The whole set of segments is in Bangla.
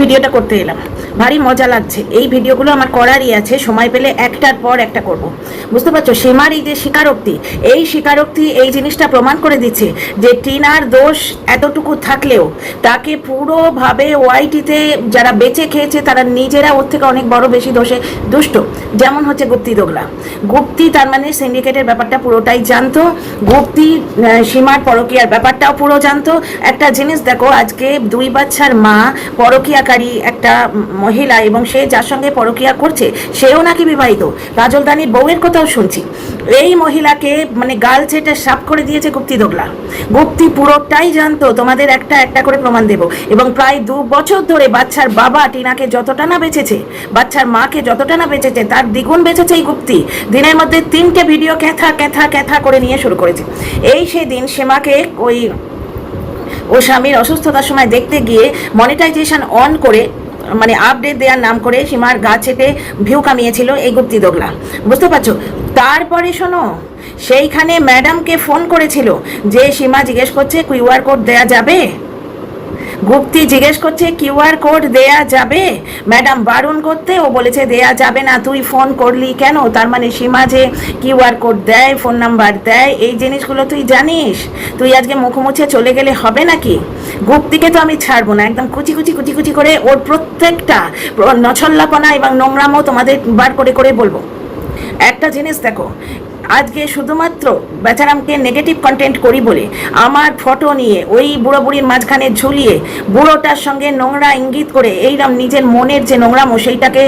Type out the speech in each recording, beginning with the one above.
ভিডিওটা করতে এলাম। ভারী মজা লাগছে। এই ভিডিওগুলো আমার করারই আছে। সময় পেলে একটার পর একটা করব। বুঝতে পারছ? সীমার এই যে স্বীকারোক্তি, এই স্বীকারোক্তি, এই জিনিসটা প্রমাণ করে দিচ্ছে যে টিনার দোষ এতটুকু থাকলেও তাকে পুরোভাবে ওয়াইটিতে যারা বেঁচে খেয়েছে, তারা নিজেরা ওর থেকে অনেক বড় বেশি দোষে দুষ্ট। যেমন হচ্ছে গুপ্তি দোগলা। গুপ্তি তার মানে সিন্ডিকেটের ব্যাপারটা পুরোটাই জানতো। গুপ্তি সীমার পরকীয়ার ব্যাপারটাও পুরো জানতো। একটা জিনিস দেখো, আজকে দুই বাচ্চার মা পরকীয়াকারী একটা মহিলা এবং সে যার সঙ্গে পরকিয়া করছে, সেও নাকি বিবাহিত? কাজলদানির বউয়ের কথাও শুনছি। এই মহিলাকে মানে গাল চেটে সাফ করে দিয়েছে গুপ্তি দোগলা। গুপ্তি পুরোটাই জানতো, তোমাদের একটা একটা করে প্রমাণ দেব। এবং প্রায় দু বছর ধরে বাচ্চার বাবা টিনাকে যতটা না বেঁচেছে, বাচ্চার মাকে যতটা না বেঁচেছে, তার দ্বিগুণ বেঁচেছে এই গুপ্তি। দিনের মধ্যে তিনটে ভিডিও ক্যাথা ক্যাথা ক্যাথা করে নিয়ে শুরু করেছে। এই সেদিন সেমাকে ওই ও স্বামীর অসুস্থতার সময় দেখতে গিয়ে মনিটাইজেশন অন করে মানে আপডেট দেওয়ার নাম করে সীমার গা চেপে ভিউ কামিয়েছিল এই গুপ্তি দোগলা। বুঝতে পারছ? তারপরে শোনো, সেইখানে ম্যাডামকে ফোন করেছিল যে সীমা জিজ্ঞেস করছে কিউআর কোড দেয়া যাবে? গুপ্তি জিজ্ঞেস করছে কিউআর কোড দেয়া যাবে? ম্যাডাম, বারণ করতে। ও বলেছে, দেয়া যাবে না। তুই ফোন করলি কেন? তার মানে সীমা যে কিউআর কোড দেয়, ফোন নাম্বার দেয়, এই জিনিসগুলো তুই জানিস? তুই আজকে মুখোমুখে চলে গেলে হবে নাকি? গুপ্তিকে তো আমি ছাড়বো না। একদম কুচি কুচি কুচি কুচি করে ওর প্রত্যেকটা নছল্লাপনা এবং নোংরামও তোমাদের বার করে করে বলব। একটা জিনিস দেখো আজকে শুধুমাত্র বেচারামকে নেগেটিভ কন্টেন্ট করি বলে আমার ফটো নিয়ে ওই বুড়ো বুড়ির মাঝখানে ঝুলিয়ে বুড়োটার সঙ্গে নোংরা ইঙ্গিত করে এইরকম নিজের মনের যে নোংরামো সেইটাকে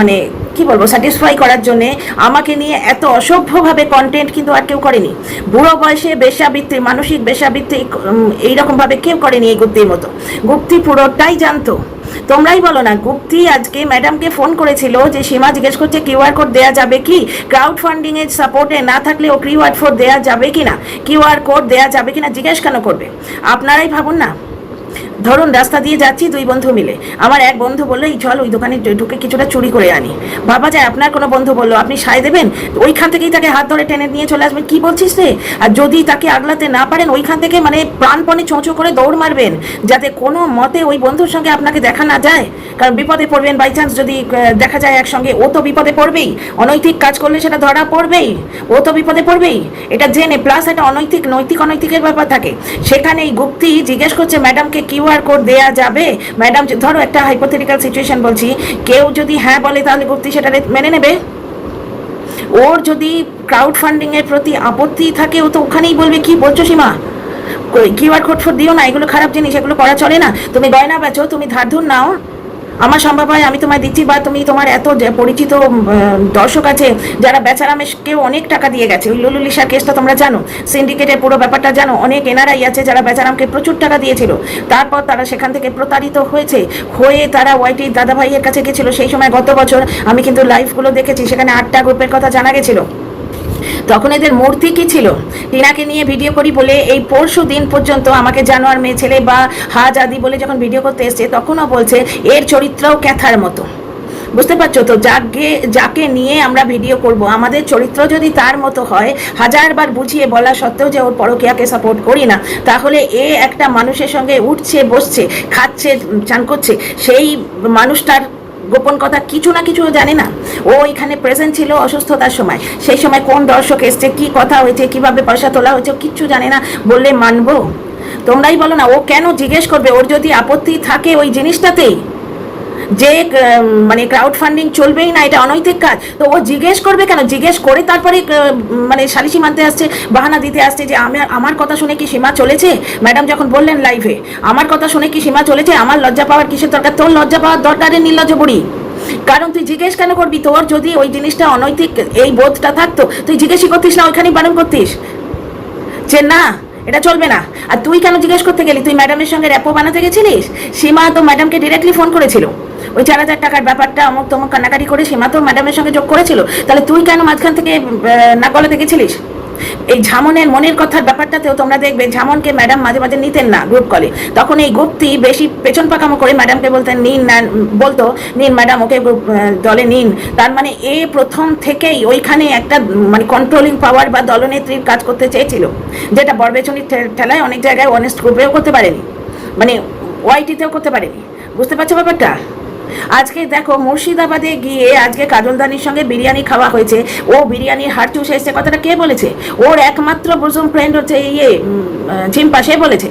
মানে কি বলব স্যাটিসফাই করার জন্যে আমাকে নিয়ে এত অসভ্যভাবে কন্টেন্ট কিন্তু আর কেউ করেনি। বুড়ো বয়সে বেশাবৃত্তি মানসিক বেশাবৃত্তি এইরকমভাবে কেউ করেনি এই গুপ্তির মতো। গুপ্তি পুরোটাই জানতো। তোমরাই বলো না, গুপ্তি আজকে ম্যাডামকে ফোন করেছিল যে, সীমা জিজ্ঞেস করছে কিউআর কোড দেওয়া যাবে কি? ক্রাউড ফান্ডিং এর সাপোর্টে না থাকলে ও কিউআর কোড দেওয়া যাবে কি না কিউআর কোড দেওয়া যাবে কি না জিজ্ঞেস কেন করবে? আপনারাই ভাবুন না। ধরুন, রাস্তা দিয়ে যাচ্ছি দুই বন্ধু মিলে। আমার এক বন্ধু বলল, এই চল ওই দোকানে ঢুকে কিছুটা চুরি করে আনি। ভাবা যায়, আপনার কোনো বন্ধু বলল, আপনি সায় দেবেন? ওইখান থেকেই তাকে হাত ধরে টেনে নিয়ে চলে আসবেন। কি বলছিস রে? আর যদি তাকে আগলাতে না পারেন, ওইখান থেকে মানে প্রাণপণে চোঁচো করে দৌড় মারবেন, যাতে কোনো মতে ওই বন্ধুর সঙ্গে আপনাকে দেখা না যায়। কারণ বিপদে পড়বেন বাই চান্স যদি দেখা যায় একসঙ্গে। ও তো বিপদে পড়বেই। অনৈতিক কাজ করলে সেটা ধরা পড়বেই। ও তো বিপদে পড়বেই। এটা জেনে প্লাস একটা অনৈতিক, নৈতিক, অনৈতিকের ব্যাপার থাকে। সেখানে এই গুপ্তি জিজ্ঞেস করছে ম্যাডামকে কিউআর কোড দেয়া যাবে? ম্যাডাম ধরো একটা হাইপোথেটিক্যাল সিচুয়েশন বলছি। কেউ যদি হ্যাঁ বলে, তাহলে গুপ্তি সেটা মেনে নেবে? ওর যদি ক্রাউড ফান্ডিংয়ের প্রতি আপত্তি থাকে, ও তো ওখানেই বলবে, কি বলছো সীমা? কিউআর কোড ফোর দিও না, এগুলো খারাপ জিনিস, এগুলো করা চলে না। তুমি গয়না বেচো, তুমি ধার ধুর নাও। আমার সম্ভব হয়, আমি তোমায় দিচ্ছি বা তুমি তোমার এত পরিচিত দর্শক আছে, যারা বেচারামেশকেও অনেক টাকা দিয়ে গেছে। ওই লুলুলিশার কেসটা তোমরা জানো সিন্ডিকেটের পুরো ব্যাপারটা জানো, অনেক এনারাই আছে যারা বেচারামকে প্রচুর টাকা দিয়েছিল। তারপর তারা সেখান থেকে প্রতারিত হয়েছে, হয়ে তারা ওয়াইটি দাদাভাইয়ের কাছে গেছিল। সেই সময় গত বছর আমি কিন্তু লাইভগুলো দেখেছি, সেখানে আটটা গ্রুপের কথা জানা গেছিল। তখন এদের মূর্তি কি ছিল? টিনাকে নিয়ে ভিডিও করি বলে এই পরশু দিন পর্যন্ত আমাকে জানোয়ার মেয়ে ছেলে বা হাজ আদি বলে যখন ভিডিও করতে এসছে, তখনও বলছে, এর চরিত্রও ক্যাথার মতো। বুঝতে পারছ তো? যাকে যাকে নিয়ে আমরা ভিডিও করব, আমাদের চরিত্র যদি তার মতো হয়, হাজারবার বুঝিয়ে বলা সত্ত্বেও যে ওর পরকীয়াকে সাপোর্ট করি না। তাহলে এ একটা মানুষের সঙ্গে উঠছে, বসছে, খাচ্ছে, চান করছে, সেই মানুষটার গোপন কথা কিছু না কিছু জানে না। ও এখানে প্রেজেন্ট ছিল অসুস্থতার সময়। সেই সময় কোন দর্শক এসছে, কি কথা হয়েছে, কীভাবে পয়সা তোলা হয়েছে, কিচ্ছু জানে না। বললে, মানবো। তোমরাই বলো না, ও কেন জিজ্ঞেস করবে? ওর যদি আপত্তি থাকে ওই জিনিসটাতেই। যে মানে ক্রাউড ফান্ডিং চলবেই না, এটা অনৈতিক কাজ। তো ও জিজ্ঞেস করবে কেন? জিজ্ঞেস করে তারপরে মানে সালিসি মানতে আসছে, বাহানা দিতে আসছে যে আমার আমার কথা শুনে কি সীমা চলেছে? ম্যাডাম যখন বললেন লাইভে, আমার কথা শুনে কি সীমা চলেছে? আমার লজ্জা পাওয়ার কিসের দরকার? তোর লজ্জা পাওয়ার দরকারে নির্লজ্জ বুড়ি। কারণ তুই জিজ্ঞেস কেন করবি? তোর যদি ওই জিনিসটা অনৈতিক, এই বোধটা থাকতো, তুই জিজ্ঞেসই করতিস না, ওইখানেই বারণ করতিস? যে, না, এটা চলবে না। আর তুই কেন জিজ্ঞেস করতে গেলি? তুই ম্যাডামের সঙ্গে র্যাপো বানাতে গেছিলিস? সীমা তো ম্যাডামকে ডিরেক্টলি ফোন করেছিল। ওই চার হাজার টাকার ব্যাপারটা অমুক তমুক কান্নাকাটি করে সীমা তো ম্যাডামের সঙ্গে যোগ করেছিল। তাহলে তুই কেন মাঝখান থেকে না গলাতে গেছিলিস? এই ঝামনের মনের কথার ব্যাপারটাতেও তোমরা দেখবে ঝামনকে ম্যাডাম মাঝে মাঝে নিতেন না গ্রুপ কলে তখন এই গ্রুপটি বেশি পেছন পাকামো করে ম্যাডামকে বলতেন নিন না বলতো নিন ম্যাডাম ওকে আহ, দলে নিন। তার মানে এ প্রথম থেকেই ওইখানে একটা মানে কন্ট্রোলিং পাওয়ার বা দলনেত্রীর কাজ করতে চেয়েছিল যেটা বরবেচনির ঠেলায় অনেক জায়গায় অনেস্ট গ্রুপেও করতে পারেনি। মানে ওয়াইটিতেও করতে পারেনি। বুঝতে পারছ ব্যাপারটা? আজকে দেখো মুর্শিদাবাদে গিয়ে আজকে কাজলদানির সঙ্গে বিরিয়ানি খাওয়া হয়েছে। ও বিরিয়ানির হাট চুষে এসছে, কথাটা কে বলেছে? ওর একমাত্র প্রথম ফ্রেন্ড হচ্ছে ইয়ে ঝিম্পা, সে বলেছে।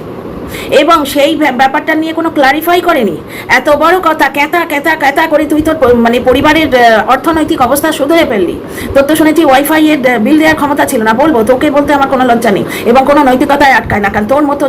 এবং সেই ব্যাপারটা নিয়ে কোনো ক্লারিফাই করেনি। এত বড় কথা, ক্যাতা ক্যাতা ক্যাতা করে তুই তোর মানে পরিবারের অর্থনৈতিক অবস্থা শুধরে ফেললি। তোর তো শুনেছি ওয়াইফাই এর বিল দেওয়ার ক্ষমতা ছিল না। বলব, তোকে বলতে আমার কোনো লজ্জা নেই এবং কোনো নৈতিকতায় আটকায় না। কারণ তোর মতো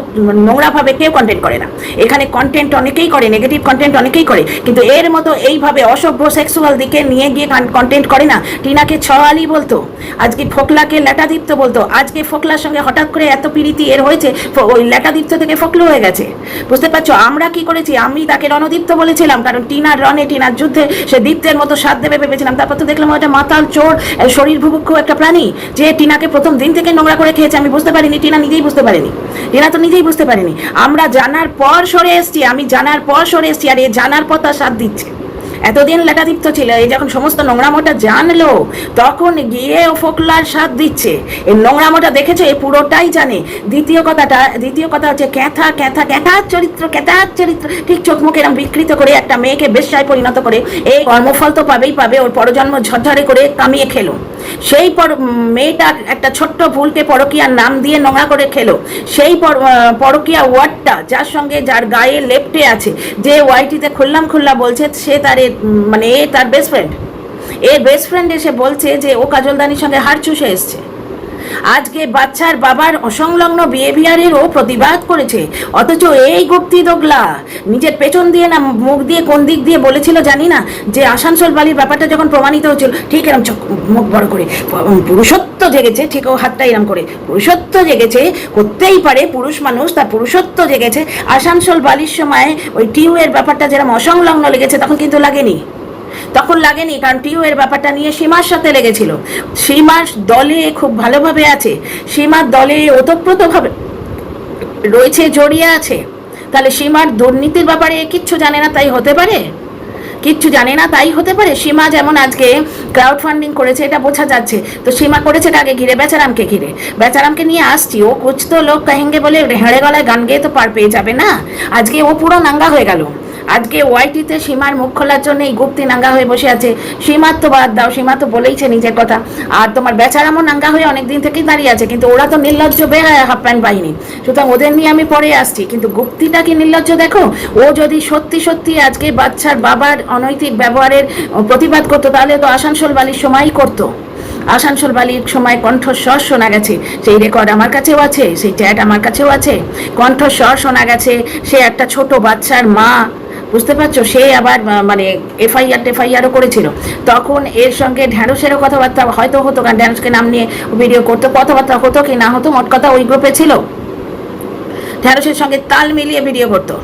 নোংরাভাবে কেউ কন্টেন্ট করে না। এখানে কন্টেন্ট অনেকেই করে নেগেটিভ কন্টেন্ট অনেকেই করে। কিন্তু এর মতো এইভাবে অসভ্য সেক্সুয়াল দিকে নিয়ে গিয়ে কন্টেন্ট করে না। টিনাকে ছয়ালি বলতো, আজকে ফোকলাকে ল্যাটাদীপ্ত বলতো। আজকে ফোকলার সঙ্গে হঠাৎ করে এত পিরিতি এর হয়েছে ওই ল্যাটাদীপ্ত থেকে ফোকলো হয়ে গেছে। বুঝতে পারছ? আমরা কি করেছি? আমি তাকে রণদীপ্ত বলেছিলাম, কারণ টিনার রণে, টিনার যুদ্ধে সে দীপ্তের মতো সাত দেবে ভেবেছিলাম। তারপর তো দেখলাম ওটা মাতাল চোর শরীর ভুভুক্ষ একটা প্রাণী, যে টিনাকে প্রথম দিন থেকে নোংরা করে খেয়েছে। আমি বুঝতে পারিনি, টিনা নিজেই বুঝতে পারিনি। টিনা তো নিজেই বুঝতে পারিনি। আমরা জানার পর সরে এসছি, আমি জানার পর সরে এসছি, আর এ জানার পর তার সাথ দিচ্ছে। এতদিন লেটাদীপ্ত ছিল, এই যখন সমস্ত নোংরামোটা জানলো, তখন গিয়ে ও ফোকলার সাথ দিচ্ছে। এই নোংরামোটা দেখেছ? এই পুরোটাই জানে। দ্বিতীয় কথাটা, দ্বিতীয় কথা হচ্ছে ক্যাথা ক্যাথা ক্যাথার চরিত্র ক্যাথার চরিত্র। ঠিক চোখ মুখ এরম বিকৃত করে একটা মেয়েকে বেশ্যায় পরিণত করে, এই কর্মফল তো পাবেই পাবে, ওর পরজন্ম ঝরঝরে করে কামিয়ে খেলো। সেই পর মেয়েটার একটা ছোট্ট ভুলকে পরকিয়ার নাম দিয়ে নোংরা করে খেলো। সেই পরকিয়া ওয়ার্ডটা, যার সঙ্গে যার গায়ে লেপটে আছে, যে ওয়াইটিতে খুললাম খুল্লা বলছে, সে তার মানে এ তার বেস্ট ফ্রেন্ড এর বেস্ট ফ্রেন্ড এসে বলছে যে ও কাজল দানির সঙ্গে হার চুষে এসছে। আজকে বাচ্চার বাবার অসংলগ্ন বিহেভিয়ারেরও প্রতিবাদ করেছে। অথচ এই গুপ্তি দোগলা নিজের পেছন দিয়ে না মুখ দিয়ে কোন দিক দিয়ে বলেছিল জানি না, যে আসানসোল বালির ব্যাপারটা যখন প্রমাণিত হচ্ছিল ঠিক এরম চোখ মুখ বড় করে পুরুষত্ব জেগেছে, ঠিক ও হাতটা এরম করে, পুরুষত্ব জেগেছে, করতেই পারে পুরুষ মানুষ, তার পুরুষত্ব জেগেছে। আসানসোল বালির সময় ওই টিউ এর ব্যাপারটা যেরকম অসংলগ্ন লেগেছে, তখন কিন্তু লাগেনি। তখন লাগেনি, কারণ টিউ এর ব্যাপারটা নিয়ে সীমার সাথে লেগেছিল। সীমার দলে খুব ভালোভাবে আছে। সীমার দলে ওতপ্রোতভাবে রয়েছে, জড়িয়ে আছে। তাহলে সীমার দুর্নীতির ব্যাপারে কিচ্ছু জানে না, তাই হতে পারে? কিচ্ছু জানে না, তাই হতে পারে? সীমা যেমন আজকে ক্রাউড ফান্ডিং করেছে, এটা বোঝা যাচ্ছে। তো সীমা করেছে কাকে? ঘিরে বেচারামকে ঘিরে। বেচারামকে নিয়ে আসছি, ও কুছ তো লোক কাহেঙ্গে বলে, হেঁড়ে গলায় গান গেয়ে তো পার পেয়ে যাবে না। আজকে ও পুরো নাঙ্গা হয়ে গেল। আজকে ওয়াইটিতে সীমার মুখ খোলার জন্য এই গুপ্তি নাঙ্গা হয়ে বসে আছে। সীমার তো বাদ দাও, সীমা তো বলেইছে নিজের কথা। আর তোমার বেচারামও নাঙ্গা হয়ে অনেক দিন থেকেই দাঁড়িয়ে আছে, কিন্তু ওরা তো নির্লজ্জ বেহায় হাফ প্যান্ট বাহিনী। সুতরাং ওদের নিয়ে আমি পরে আসছি, কিন্তু গুপ্তিটা কি নির্লজ্জ দেখো? ও যদি সত্যি সত্যি আজকে বাচ্চার বাবার অনৈতিক ব্যবহারের প্রতিবাদ করতো, তাহলে তো আসানসোল বালির সময়ই করতো। আসানসোল বালির সময় কণ্ঠস্বর শোনা গেছে, সেই রেকর্ড আমার কাছেও আছে, সেই চ্যাট আমার কাছেও আছে। কণ্ঠস্বর শোনা গেছে, সে একটা ছোট বাচ্চার মা বুঝতে পারছ? সে আবার মানে এফআইআর টেফআইআরও করেছিল। তখন এর সঙ্গে ঢ্যাঁড়সেরও কথাবার্তা হয়তো হতো, কারণ ঢ্যাঁড়সকে নাম নিয়ে ভিডিও করতো, কথাবার্তা হতো কি না হতো, মোট কথা ওই গ্রুপে ছিল। ঢ্যাঁড়সের সঙ্গে তাল মিলিয়ে ভিডিও করতো।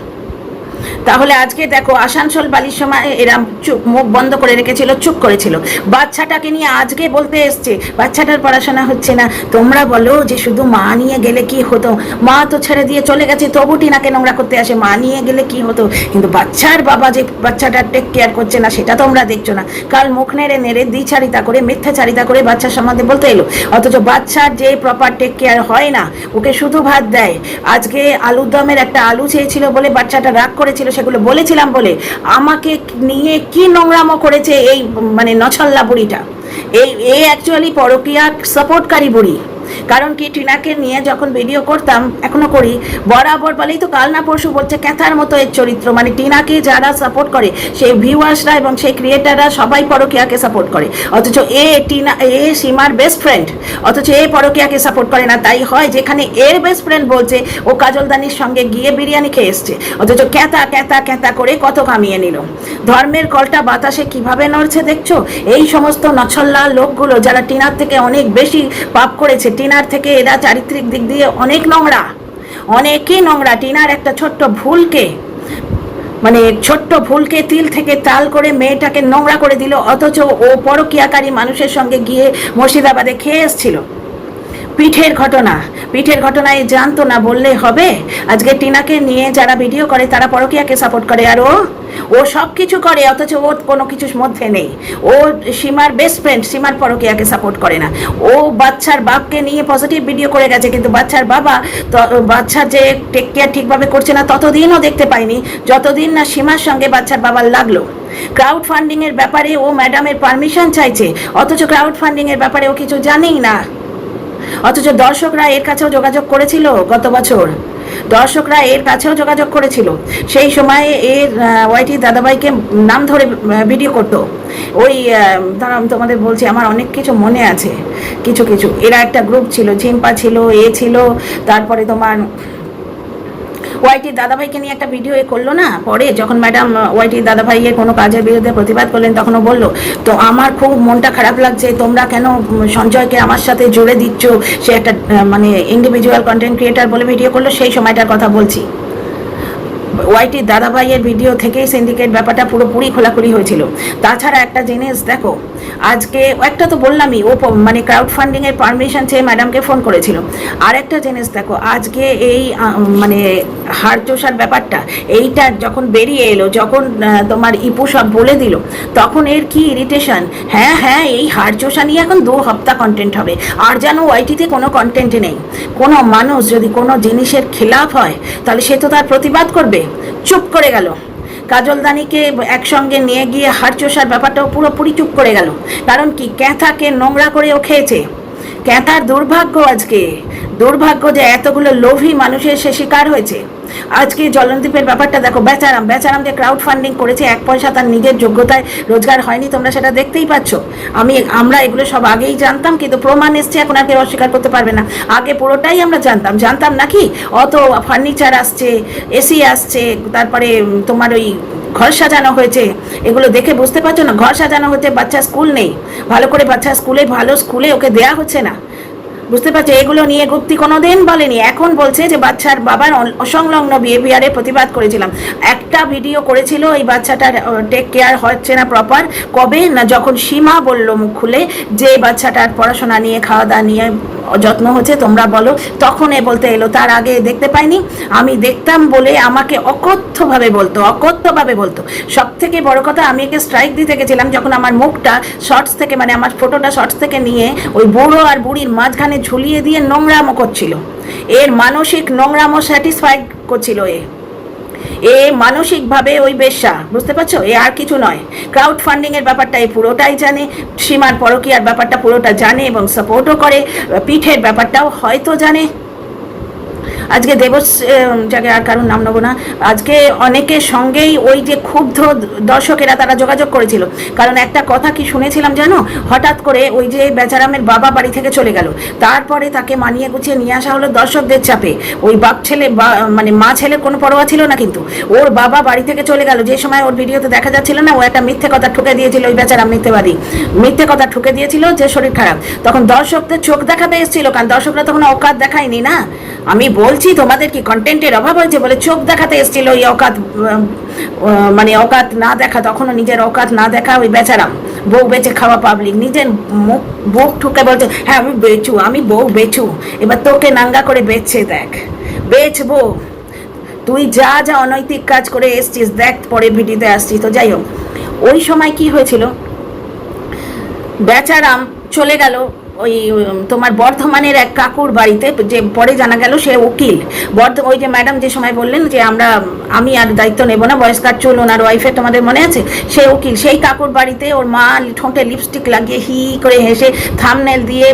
তাহলে আজকে দেখো আসানসোল বালির সময় এরা চুপ, মুখ বন্ধ করে রেখেছিল, চুপ করেছিল। বাচ্চাটাকে নিয়ে আজকে বলতে এসছে, বাচ্চাটার পড়াশোনা হচ্ছে না। তোমরা বলো যে শুধু মা নিয়ে গেলে কি হতো? মা তো ছেড়ে দিয়ে চলে গেছে, তবু টিনাকে নোংরা করতে আসে। মা নিয়ে গেলে কি হতো? কিন্তু বাচ্চার বাবা যে বাচ্চাটার টেক কেয়ার করছে না, সেটা তোমরা দেখছ না। কাল মুখ নেড়ে নেড়ে দ্বিচারিতা করে, মিথ্যাচারিতা করে বাচ্চার সম্বন্ধে বলতে এলো। অথচ বাচ্চার যে প্রপার টেক কেয়ার হয় না, ওকে শুধু ভাত দেয়। আজকে আলুর দমের একটা আলু চেয়েছিল বলে বাচ্চাটা রাগ করেছিল সেগুলো বলেছিলাম বলে আমাকে নিয়ে কি নোংরামো করেছে এই মানে নছল্লা বুড়িটা। এই এ অ্যাকচুয়ালি পরকিয়া সাপোর্টকারী বুড়ি। কারণ কি, টিনাকে নিয়ে যখন ভিডিও করতাম, এখনও করি, বরাবর বলেই তো কাল না পরশু বলছে ক্যাথার মতো এর চরিত্র। মানে টিনাকে যারা সাপোর্ট করে, সেই ভিউয়ার্সরা এবং সেই ক্রিয়েটাররা সবাই পরকিয়াকে সাপোর্ট করে। অথচ এ টিনা, এ সীমার বেস্ট ফ্রেন্ড অথচ এ পরকিয়াকে সাপোর্ট করে না। তাই হয় যেখানে এর বেস্ট ফ্রেন্ড বলছে, ও কাজলদানির সঙ্গে গিয়ে বিরিয়ানি খেয়ে এসছে। অথচ ক্যাতা ক্যাতা ক্যাতা করে কত কামিয়ে নিল। ধর্মের কলটা বাতাসে কীভাবে নড়ছে দেখছ? এই সমস্ত নছল্লা লোকগুলো যারা টিনার থেকে অনেক বেশি পাপ করেছে টিনার থেকে এরা চারিত্রিক দিক দিয়ে অনেক নোংরা। অনেকই নোংরা। টিনার একটা ছোট্ট ভুলকে মানে ছোট্ট ভুলকে তিল থেকে তাল করে মেয়েটাকে নোংরা করে দিল, অথচ ও পরকিয়াকারী মানুষের সঙ্গে গিয়ে মুর্শিদাবাদে খেয়ে এসছিল। পিঠের ঘটনা। পিঠের ঘটনায় জানতো না, বললে হবে। আজকে টিনাকে নিয়ে যারা ভিডিও করে, তারা পরকিয়াকে সাপোর্ট করে। আর ও ও সব কিছু করে, অথচ ওর কোনো কিছুর মধ্যে নেই। ও সীমার বেস্ট ফ্রেন্ড সীমার পরকিয়াকে সাপোর্ট করে না। ও বাচ্চার বাপকে নিয়ে পজিটিভ ভিডিও করে গেছে, কিন্তু বাচ্চার বাবা বাচ্চার যে টেক কেয়ার ঠিকভাবে করছে না, ততদিনও দেখতে পাইনি। যতদিন না সীমার সঙ্গে বাচ্চার বাবার লাগল। ক্রাউড ফান্ডিং এর ব্যাপারে ও ম্যাডামের পারমিশন চাইছে। অথচ ক্রাউড ফান্ডিংয়ের ব্যাপারে ও কিছু জানেই না। অথচ দর্শকরা এর কাছেও যোগাযোগ করেছিল গত বছর। দর্শকরা এর কাছেও যোগাযোগ করেছিল। সেই সময়ে এর ওয়াইটি দাদাভাইকে নাম ধরে ভিডিও করতো। ওই তারা আমি তোমাদের বলছি, আমার অনেক কিছু মনে আছে। কিছু কিছু। এরা একটা গ্রুপ ছিল ঝিম্পা ছিল, এ ছিল, তারপরে তোমার ওয়াইটি দাদাভাইকে নিয়ে একটা ভিডিও এ করল না? পরে যখন ম্যাডাম ওয়াইটি দাদাভাইয়ের কোনো কাজের বিরুদ্ধে প্রতিবাদ করলেন তখনও বলল, তো আমার খুব মনটা খারাপ লাগছে, তোমরা কেন সঞ্জয়কে আমার সাথে জুড়ে দিচ্ছ? সে একটা মানে ইন্ডিভিজুয়াল কন্টেন্ট ক্রিয়েটার বলে ভিডিও করল, সেই সময়টার কথা বলছি। ওয়াইটি দাদাভাইয়ের ভিডিও থেকেই সিন্ডিকেট ব্যাপারটা পুরোপুরি খোলাখুলি হয়েছিল। তাছাড়া একটা জিনিস দেখো, আজকে একটা তো বললামই, ও মানে ক্রাউড ফান্ডিং এর পারমিশন চেয়ে ম্যাডামকে ফোন করেছিল। আর একটা জিনিস দেখো, আজকে এই মানে হাড় চোষার ব্যাপারটা, এইটা যখন বেরিয়ে এলো, যখন তোমার ইপু সব বলে দিল, তখন এর কি ইরিটেশন হ্যাঁ হ্যাঁ এই হাড় চোষা নিয়ে এখন দু হপ্তাহ কন্টেন্ট হবে। আর যেন ওয়াইটিতে কোনো কন্টেন্ট নেই। কোনো মানুষ যদি কোনো জিনিসের খেলাফ হয়, তাহলে সে তো তার প্রতিবাদ করবে। চুপ করে গেল। কাজল দানিকে একসঙ্গে নিয়ে গিয়ে হাড় চোষার ব্যাপারটাও পুরোপুরি চুপ করে গেল। কারণ কি, ক্যাথাকে নোংরা করে ও খেয়েছে। ক্যাথার দুর্ভাগ্য আজকে। দুর্ভাগ্য যে এতগুলো লোভী মানুষের সে শিকার হয়েছে। আজকে জলনদীপের ব্যাপারটা দেখো, বেচারাম বেচারাম যে ক্রাউড ফান্ডিং করেছে, এক পয়সা তার নিজের যোগ্যতায় রোজগার হয়নি, তোমরা সেটা দেখতেই পাচ্ছ। আমি, আমরা এগুলো সব আগেই জানতাম, কিন্তু প্রমাণ এসছে, এখন আর কেউ অস্বীকার করতে পারবে না। আগে পুরোটাই আমরা জানতাম জানতাম নাকি অত ফার্নিচার আসছে এসি আসছে, তারপরে তোমার ওই ঘর সাজানো হয়েছে, এগুলো দেখে বুঝতে পারছ না? ঘর সাজানো হচ্ছে বাচ্চা স্কুল নেই। ভালো করে বাচ্চা স্কুলে, ভালো স্কুলে ওকে দেয়া হচ্ছে না। বুঝতে পারছ, এগুলো নিয়ে গুপ্তি কোনোদিন বলেনি। এখন বলছে যে বাচ্চার বাবার অসংলগ্ন বিহেভিয়ারে প্রতিবাদ করেছিলাম। একটা ভিডিও করেছিল, এই বাচ্চাটার টেক কেয়ার হচ্ছে না প্রপার কবে? না, যখন সীমা বলল মুখ খুলে যে বাচ্চাটার পড়াশোনা নিয়ে খাওয়া দাওয়া নিয়ে যত্ন হচ্ছে, তোমরা বলো। তখন এ বলতে এলো, তার আগে দেখতে পাইনি? আমি দেখতাম বলে আমাকে অকথ্যভাবে বলতো অকথ্যভাবে বলতো। সব থেকে বড় কথা, আমি একে স্ট্রাইক দিতে গেছিলাম যখন আমার মুখটা শর্টস থেকে মানে আমার ফটোটা শর্টস থেকে নিয়ে ওই বুড়ো আর বুড়ির মাঝখানে ঝুলিয়ে দিয়ে নোংরামো করছিল। এর মানসিক নোংরামো স্যাটিসফাইড করছিল এ। এ মানসিকভাবে ওই বেশ্যা, বুঝতে পারছ? এ আর কিছু নয়। ক্রাউড ফান্ডিং এর ব্যাপারটা এ পুরোটাই জানে, সীমার পরকিয়ার ব্যাপারটা পুরোটা জানে এবং সাপোর্টও করে, পিঠের ব্যাপারটাও হয়তো জানে। আজকে জায়গায় আর কারোর নাম নেব না, আজকে অনেকের সঙ্গেই ওই যে ক্ষুব্ধ দর্শকেরা তারা যোগাযোগ করেছিল। কারণ একটা কথা কি শুনেছিলাম জানো? হঠাৎ করে ওই যে বেচারামের বাবা বাড়ি থেকে চলে গেল। তারপরে তাকে মানিয়ে গুছিয়ে নিয়ে আসা হলো দর্শকদের চাপে। ওই বাপ ছেলে মানে মা ছেলের কোনো পরোয়া ছিল না কিন্তু। ওর বাবা বাড়ি থেকে চলে গেল। যে সময় ওর ভিডিওতে দেখা যাচ্ছিল না, ও একটা মিথ্যে কথা ঠুকে দিয়েছিল ওই বেচারাম মিথ্যেবাদী। মিথ্যে কথা ঠুকে দিয়েছিল যে শরীর খারাপ। তখন দর্শকদের চোখ দেখাতে এসেছিল, কারণ দর্শকরা তখন অকাত দেখায়নি না। আমি বলছি, তোমাদের কি কন্টেন্টের অভাব হয়েছে বলে চোখ দেখাতে এসেছিল ওই অকাত মানে অকাত না দেখা, তখনও নিজের অকাত না দেখা ওই বেচারাম। বউ বেচে খাওয়া পাবলিক নিজের মুখ, বুক ঠুকে বলছে হ্যাঁ আমি বেচু, আমি বউ বেচু, এবার তোকে নাঙ্গা করে বেচছে দেখ, বেচবো। তুই যা যা অনৈতিক কাজ করে এসছিস, দেখ, পরে ভিডিওতে আসছিস, তো যাই হোক। ওই সময় কি হয়েছিল? বেচারাম চলে গেল ওই তোমার বর্ধমানের এক কাকুর বাড়িতে যে পরে জানা গেল সে উকিল। বর্ধ, ওই যে ম্যাডাম যে সময় বললেন যে আমরা, আমি আর দায়িত্ব নেব না, বয়স্কার চুল ওনার ওয়াইফের তোমাদের মনে আছে? সে উকিল, সেই কাকুর বাড়িতে ওর মা ঠোঁটে লিপস্টিক লাগিয়ে হি করে হেসে থামনেল দিয়ে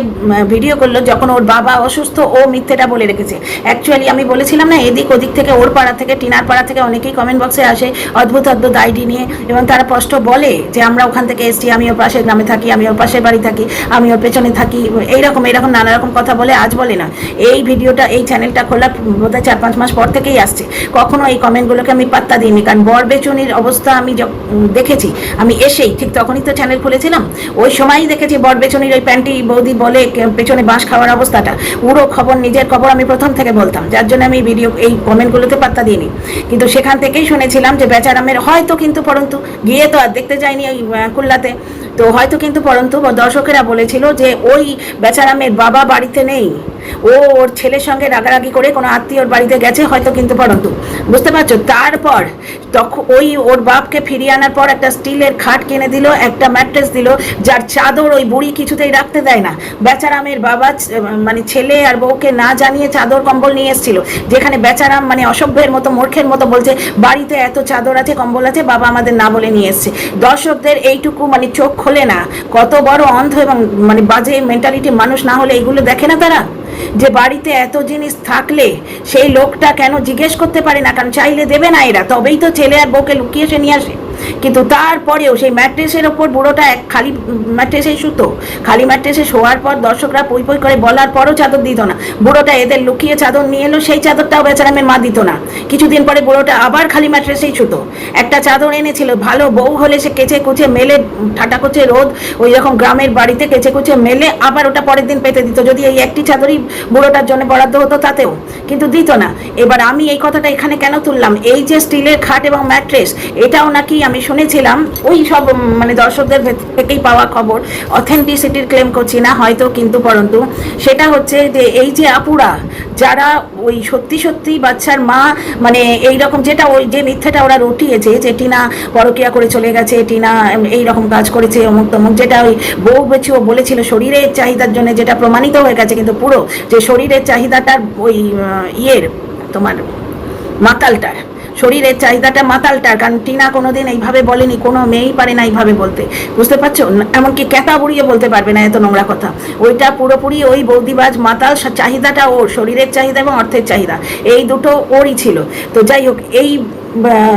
ভিডিও করল যখন ওর বাবা অসুস্থ, ও মিথ্যেটা বলে রেখেছে। অ্যাকচুয়ালি আমি বলেছিলাম না, এদিক ওদিক থেকে, ওর পাড়া থেকে, টিনার পাড়া থেকে অনেকেই কমেন্ট বক্সে আসে, অদ্ভুত অদ্ভুত আইডি নিয়ে, এবং তারা স্পষ্ট বলে যে আমরা ওখান থেকে এসছি আমি ওর পাশের গ্রামে থাকি আমি ওর পাশের বাড়ি থাকি আমি ওর পেছনে থাকি। এইরকম এইরকম, নানা রকম কথা বলে, আজ বলে না। এই ভিডিওটা, এই চ্যানেলটা খোলা বোধহয় চার পাঁচ মাস পর থেকেই আসছে। কখনো এই কমেন্টগুলোকে আমি পাত্তা দিইনি, কারণ বর বেচনির অবস্থা আমি দেখেছি। আমি এসেই, ঠিক তখনই তো চ্যানেল খুলেছিলাম। ওই সময়ই দেখেছি বর বেচনির ওই প্যান্টি বৌদি বলে পেছনে বাঁশ খাওয়ার অবস্থাটা। পুরো খবর, নিজের খবর আমি প্রথম থেকে বলতাম। যার জন্য আমি ভিডিও এই কমেন্টগুলোতে পাত্তা দিইনি। কিন্তু সেখান থেকেই শুনেছিলাম যে বেচারামের, হয়তো কিন্তু, পরন্তু, গিয়ে তো আর দেখতে যায়নি ওই কুল্লাতে তো হয়তো কিন্তু পরন্তু দর্শকেরা বলেছিল যে ওই বেচারামের বাবা বাড়িতে নেই। ও ওর ছেলের সঙ্গে রাগারাগি করে কোনো আত্মীয়র বাড়িতে গেছে হয়তো কিন্তু পরন্তু। বুঝতে পারছ? তারপর তখন ওই ওর বাপকে ফিরিয়ে আনার পর একটা স্টিলের খাট কিনে দিল, একটা ম্যাট্রেস দিল, যার চাদর ওই বুড়ি কিছুতেই রাখতে দেয় না। বেচারামের বাবা মানে ছেলে আর বউকে না জানিয়ে চাদর কম্বল নিয়ে এসেছিল, যেখানে বেচারাম মানে অসভ্যের মতো, মূর্খের মতো বলছে, বাড়িতে এত চাদর আছে, কম্বল আছে, বাবা আমাদের না বলে নিয়ে এসছে। দর্শকদের এইটুকু মানে চোখ খোলে না, কত বড় অন্ধ এবং মানে বাজে মেন্টালিটি মানুষ না হলে এইগুলো দেখে না তারা? যে বাড়িতে এত জিনিস থাকলে সেই লোকটা কেন জিজ্ঞেস করতে পারে না? কারণ চাইলে দেবে না এরা, তবেই তো ছেলে আর বউকে লুকিয়ে সে নিয়ে আসে। কিন্তু তারপরেও সেই ম্যাট্রেসের ওপর বুড়োটা এক খালি ম্যাট্রেসেই শুতো খালি ম্যাট্রেসে শোয়ার পর দর্শকরা পই পই করে বলার পরও চাদর দিত না। বুড়োটা এদের লুকিয়ে চাদর নিয়ে এলো, সেই চাদরটাও বেচারামের মা দিত না। কিছুদিন পরে বুড়োটা আবার খালি ম্যাট্রেসেই শুতো একটা চাদর এনেছিল, ভালো বউ হলে সে কেচে কুচে মেলে, ঠাটা কুচে রোদ, ওই রকম গ্রামের বাড়িতে কেচে কুচে মেলে, আবার ওটা পরের দিন পেতে দিত। যদি এই একটি চাদরই বুড়োটার জন্য বরাদ্দ হতো তাতেও, কিন্তু দিত না। এবার আমি এই কথাটা এখানে কেন তুললাম? এই যে স্টিলের খাট এবং ম্যাট্রেস, এটাও নাকি আমি শুনেছিলাম, ওই সব মানে দর্শকদের থেকেই পাওয়া খবর। অথেন্টিসিটির ক্লেম করছি না, হয়তো কিন্তু, পরন্তু। সেটা হচ্ছে যে, এই যে আপুরা, যারা ওই সত্যি সত্যি বাচ্চার মা মানে এই রকম যেটা ওই যে মিথ্যাটা ওরা রটিয়েছে, যে টিনা পরকিয়া করে চলে গেছে, টিনা এই রকম কাজ করেছে, অমুক তমুক, যেটা ওই বউ বেছে ও বলেছিল শরীরের চাহিদার জন্য যেটা প্রমাণিত হয়ে গেছে, কিন্তু পুরো যে শরীরের চাহিদাটার ওই ইয়ের, তোমার মাতালটার শরীরের চাহিদাটা মাতালটার, কারণ টিনা কোনোদিন এইভাবে বলেনি, কোনো মেয়েই পারে না এইভাবে বলতে। বুঝতে পারছ? এমনকি ক্যাতা বুড়িয়ে বলতে পারবে না এত নোংরা কথা। ওইটা পুরোপুরি ওই বৌদিবাজ মাতাল চাহিদাটা ওর, শরীরের চাহিদা এবং অর্থের চাহিদা। এই দুটো ওরই ছিল। তো যাই হোক, এই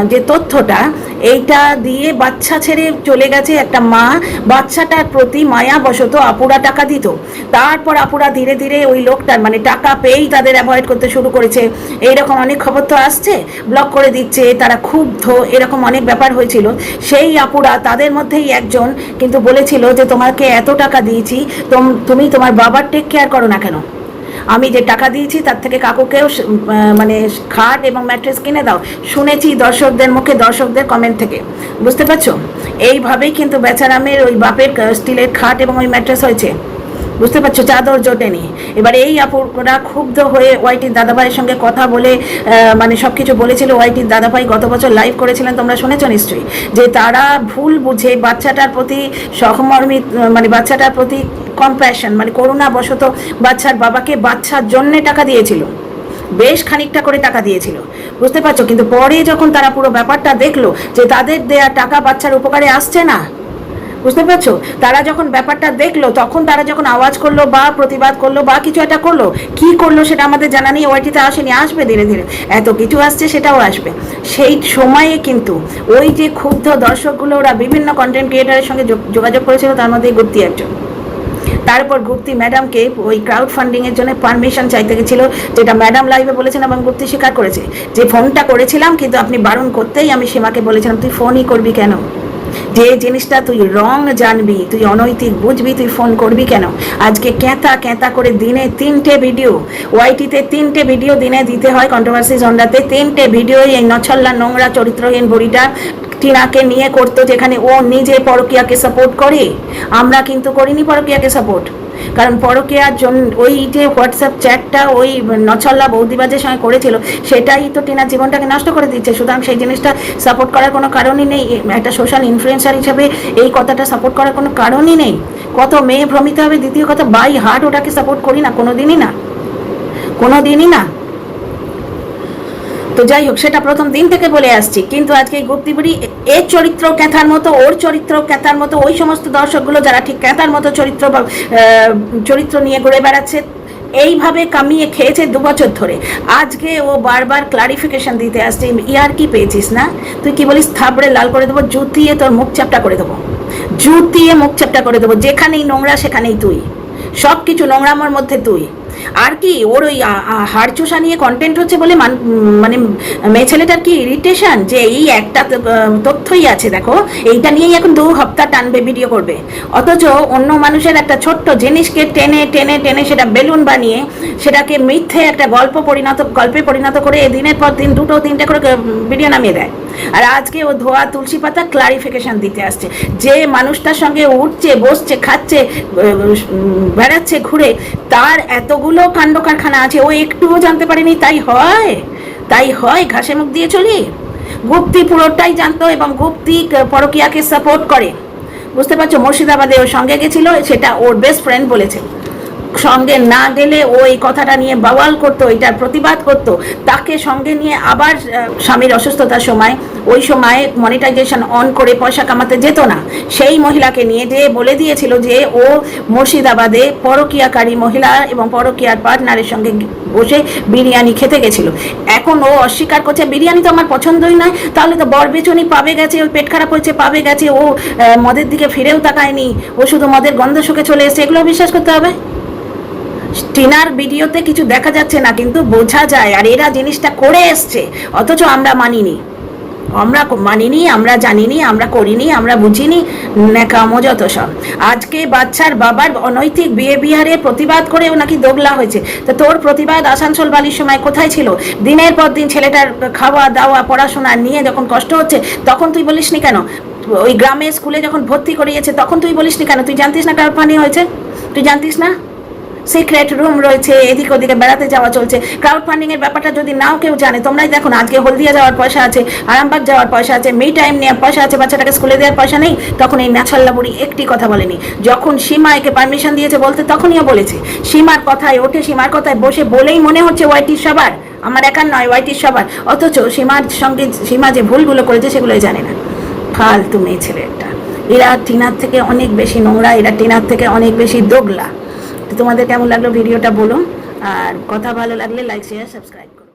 যে তথ্যটা, এইটা দিয়ে বাচ্চা ছেড়ে চলে গেছে একটা মা। বাচ্চাটার প্রতি মায়া বশত আপুরা টাকা দিত। তারপর আপুরা ধীরে ধীরে ওই লোকটার মানে টাকা পেয়েই তাদের অ্যাভয়েড করতে শুরু করেছে। এইরকম অনেক খবর তো আসছে, ব্লক করে দিচ্ছে, তারা ক্ষুব্ধ, এরকম অনেক ব্যাপার হয়েছিল। সেই আপুরা তাদের মধ্যেই একজন কিন্তু বলেছিল যে, তোমাকে এত টাকা দিয়েছি, তোম- তুমি তোমার বাবার টেক কেয়ার করো না কেন? আমি যে টাকা দিয়েছি, তার থেকে কাকুকেও মানে খাট এবং ম্যাট্রেস কিনে দাও। শুনেছি দর্শকদের মুখে, দর্শকদের কমেন্ট থেকে। বুঝতে পারছ? এইভাবেই কিন্তু বেচারামের ওই বাপের স্টিলের খাট এবং ওই ম্যাট্রেস হয়েছে। বুঝতে পারছ? চাদর জোটেনি। এবার এই আপুরা ক্ষুব্ধ হয়ে ওয়াইটির দাদাভাইয়ের সঙ্গে কথা বলে মানে সব কিছু বলেছিল। ওয়াইটির দাদাভাই গত বছর লাইভ করেছিলেন, তোমরা শুনেছো নিশ্চয়ই? যে তারা ভুল বুঝে বাচ্চাটার প্রতি সহমর্মিত মানে বাচ্চাটার প্রতি কম্প্যাশন মানে করুণা বশত বাচ্চার বাবাকে বাচ্চার জন্যে টাকা দিয়েছিল। বেশ খানিকটা করে টাকা দিয়েছিল। বুঝতে পারছ? কিন্তু পরে যখন তারা পুরো ব্যাপারটা দেখল যে তাদের দেয়া টাকা বাচ্চার উপকারে আসছে না বুঝতে পারছ? তারা যখন ব্যাপারটা দেখল, তখন তারা যখন আওয়াজ করল বা প্রতিবাদ করল বা কিছু একটা করল, কি করল সেটা আমাদের জানা নেই ওয়াইটিতে আসেনি, আসবে ধীরে ধীরে। এত কিছু আসছে, সেটাও আসবে। সেই সময়ে কিন্তু ওই যে ক্ষুব্ধ দর্শকগুলো, ওরা বিভিন্ন কন্টেন্ট ক্রিয়েটারের সঙ্গে যোগ- যোগাযোগ করেছিল, তার মধ্যে গুপ্তি একজন। তারপর গুপ্তি ম্যাডামকে ওই ক্রাউড ফান্ডিংয়ের জন্য পারমিশন চাইতে গেছিল, যেটা ম্যাডাম লাইভে বলেছেন এবং গুপ্তি স্বীকার করেছে। যে ফোনটা করেছিলাম, কিন্তু আপনি বারণ করতেই আমি সীমাকে বলেছিলাম, তুই ফোনই করবি কেন? যে জিনিসটা তুই রং জানবি, তুই অনৈতিক বুঝবি, তুই ফোন করবি কেন? আজকে ক্যাঁতা ক্যাঁতা করে দিনে তিনটে ভিডিও ওয়াইটিতে তিনটে ভিডিও দিনে দিতে হয় কন্ট্রোভার্সি জন্ডাতে তিনটে ভিডিও এই নছল্লা নোংরা চরিত্রহীন বুড়িটা টিনাকে নিয়ে করতো যেখানে ও নিজে পরকিয়াকে সাপোর্ট করে। আমরা কিন্তু করিনি পরকিয়াকে সাপোর্ট কারণ পরকেয়ার জন্য ওই যে হোয়াটসঅ্যাপ চ্যাটটা ওই নছল্লা বৌদিবাজের সঙ্গে করেছিল, সেটাই তো টিনার জীবনটাকে নষ্ট করে দিচ্ছে। সুতরাং সেই জিনিসটা সাপোর্ট করার কোনো কারণই নেই। একটা সোশ্যাল ইনফ্লুয়েন্সার হিসেবে এই কথাটা সাপোর্ট করার কোনো কারণই নেই। কত মেয়ে ভ্রমিত হবে, দ্বিতীয় কথা বাই হার্ট ওটাকে সাপোর্ট করি না কোনো দিনই না। কোনো দিনই না। তো যাই হোক, সেটা প্রথম দিন থেকে বলে আসছি। কিন্তু আজকে গুপ্তিবুড়ি এর চরিত্র ক্যাথার মতো, ওর চরিত্র ক্যাথার মতো, ওই সমস্ত দর্শকগুলো যারা ঠিক ক্যাথার মতো চরিত্র চরিত্র নিয়ে ঘুরে বেড়াচ্ছে, এইভাবে কামিয়ে খেয়েছে দু বছর ধরে। আজকে ও বারবার ক্লারিফিকেশন দিতে আসছে ইয়ার কি পেয়েছিস না? তুই কি বলিস থাবড়ে লাল করে দেবো, জুতিয়ে তোর মুখ চাপটা করে দেবো। জুতিয়ে মুখ চাপটা করে দেবো, যেখানেই নোংরা সেখানেই তুই। সব কিছু নোংরামোর মধ্যে তুই। আর কি, ওর ওই হাড় চোষা নিয়ে কন্টেন্ট হচ্ছে বলে মানে মেয়ে ছেলেটার কি ইরিটেশন যে এই একটা তথ্যই আছে, দেখো। এইটা নিয়েই এখন দু সপ্তাহ টানবে ভিডিও করবে। অথচ অন্য মানুষের একটা ছোট্ট জিনিসকে টেনে টেনে টেনে সেটা বেলুন বানিয়ে সেটাকে মিথ্যে একটা গল্প পরিণত, গল্পে পরিণত করে দিনের পর দিন দুটো, তিনটে করে ভিডিও নামিয়ে দেয়। আর আজকে ও ধোয়া, তুলসী পাতা ক্লারিফিকেশন দিতে আসছে। যে মানুষটার সঙ্গে উঠছে, বসছে, খাচ্ছে বেড়াচ্ছে, ঘুরে, তার এতগুলো কতগুলো কাণ্ড কারখানা আছে, ও একটুও জানতে পারেনি, তাই হয় তাই হয়, ঘাসে মুখ দিয়ে চলি। গুপ্তি পুরোটাই জানতো এবং গুপ্তি পরকিয়াকে সাপোর্ট করে। বুঝতে পারছ, মুর্শিদাবাদে ওর সঙ্গে গেছিল, সেটা ওর বেস্ট ফ্রেন্ড বলেছে। সঙ্গে না গেলে ও এই কথাটা নিয়ে বাওয়াল করতো, এটার প্রতিবাদ করতো। তাকে সঙ্গে নিয়ে আবার স্বামীর অসুস্থতার সময়, ওই সময় মনিটাইজেশন অন করে পয়সা কামাতে যেত না। সেই মহিলাকে নিয়ে যে বলে দিয়েছিল যে ও মুর্শিদাবাদে পরকীয়াকারী মহিলা এবং পরকীয়ার পার্টনারের সঙ্গে বসে বিরিয়ানি খেতে গেছিল। এখন ও অস্বীকার করছে, বিরিয়ানি তো আমার পছন্দই নয়, তাহলে তো বর বেচনি পাবে গেছে, ওই পেট খারাপ হয়েছে, পাবে গেছে, ও মদের দিকে ফিরেও তাকায়নি, ও শুধু মদের গন্ধ শুকে চলে এসেছে। এগুলো বিশ্বাস করতে হবে? টিনার ভিডিওতে কিছু দেখা যাচ্ছে না, কিন্তু বোঝা যায়, আর এরা জিনিসটা করে এসছে, অথচ আমরা মানিনি। আমরা মানিনি, আমরা জানিনি, আমরা করিনি, আমরা বুঝিনি, ন্যাকামো যত সব। আজকে বাচ্চার বাবার অনৈতিক বিহেভিয়ারে প্রতিবাদ করেও নাকি দোগলা হয়েছে। তো তোর প্রতিবাদ আসানসোল বালির সময় কোথায় ছিল? দিনের পর দিন ছেলেটার খাওয়া দাওয়া, পড়াশোনা নিয়ে যখন কষ্ট হচ্ছে, তখন তুই বলিসনি কেন? ওই গ্রামে স্কুলে যখন ভর্তি করিয়েছে, তখন তুই বলিসনি কেন? তুই জানতিস না ক্রাউড ফান্ডিং হয়েছে? তুই জানতিস না? সিক্রেট রুম রয়েছে, এদিক ওদিকে বেড়াতে যাওয়া চলছে। ক্রাউড ফান্ডিং এর ব্যাপারটা যদি নাও কেউ জানে, তোমরাই দেখো আজকে হলদিয়া যাওয়ার পয়সা আছে, আরামবাগ যাওয়ার পয়সা আছে মি টাইম নেওয়ার পয়সা আছে, বাচ্চাটাকে স্কুলে দেওয়ার পয়সা নেই, তখন এই ন্যাছাল্লা বুড়ি একটি কথা বলেনি। যখন সীমা একে পারমিশন দিয়েছে বলতে তখনইও বলেছে। সীমার কথায় ওঠে, সীমার কথায় বসে বলেই মনে হচ্ছে ওয়াইটির সবার। আমার একার নয় ওয়াইটির সবার। অথচ সীমার সঙ্গে, সীমা যে ভুলগুলো করেছে সেগুলোই জানে না। ফালতু মেয়ে ছেলে একটা এরা টিনার থেকে অনেক বেশি নোংরা, এরা টিনার থেকে অনেক বেশি দোগলা। তো তোমাদের কেমন লাগল ভিডিওটা বলো আর কথা ভালো লাগলে লাইক শেয়ার সাবস্ক্রাইব